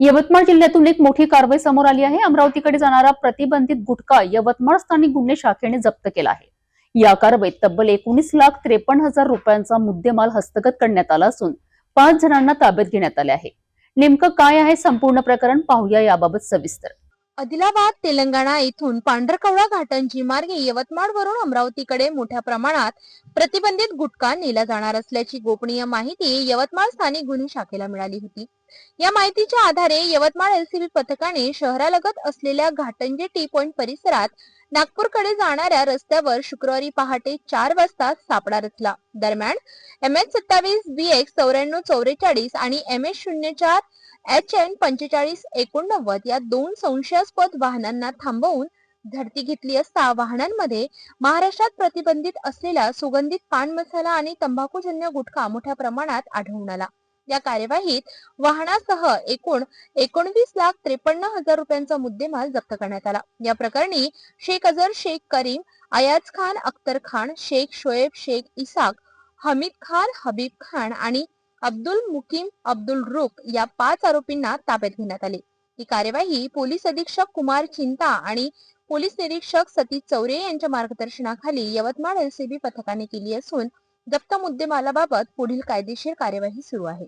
यवतमाळ जिल्ह्यातून एक मोठी कारवाई समोर आली आहे. अमरावतीकडे जाणारा प्रतिबंधित गुटखा यवतमाळ स्थानिक गुन्हे शाखेने जप्त केला आहे. या कारवाईत तब्बल एकोणीस लाख त्रेपन्न हजार रुपयांचा मुद्देमाल हस्तगत करण्यात आला असून पाच जणांना ताब्यात घेण्यात आले आहे. नेमकं काय आहे संपूर्ण प्रकरण पाहूया याबाबत सविस्तर. आदिलाबाद तेलंगणा येथून पांढरकवडा घाटांची मार्गे यवतमाळ वरून अमरावतीकडे मोठ्या प्रमाणात प्रतिबंधित गुटखा नेला जाणार असल्याची गोपनीय माहिती यवतमाळ स्थानिक गुन्हे शाखेला मिळाली होती. या माहितीच्या आधारे यवतमाळ एलसीबी पथकाने शहरालगत असलेल्या घाटंजे टी पॉइंट परिसरात नागपूरकडे जाणाऱ्या रस्त्यावर शुक्रवारी पहाटे चार वाजता सापडा रचला. दरम्यान एम एच सत्तावीस बी एक्स चौऱ्याण्णव चौवेचाळीस आणि एम एच शून्य चार एच एन पंचेचाळीस एकोणनव्वद या दोन संशयास्पद वाहनांना थांबवून झडती घेतली असता वाहनांमध्ये महाराष्ट्रात प्रतिबंधित असलेला सुगंधित पान मसाला आणि तंबाखूजन्य गुटखा मोठ्या प्रमाणात आढळून आला. या कार्यवाहीत वाहनासह एकूण एकोणवीस लाख त्रेपन्न हजार रुपयांचा मुद्देमाल जप्त करण्यात आला. या प्रकरणी शेख अझर शेख करीम अयाज खान अख्तर खान शेख शोएब शेख इसाक हमीद खान हबीब खान आणि अब्दुल मुकीम अब्दुल रुक या पाच आरोपींना ताब्यात घेण्यात आले. ही कार्यवाही पोलीस अधीक्षक कुमार चिंता आणि पोलीस निरीक्षक सतीश चौरे यांच्या मार्गदर्शनाखाली यवतमाळ एलसीबी पथकाने केली असून जप्त मुद्देमालाबाबत पुढील कायदेशीर कार्यवाही सुरू आहे.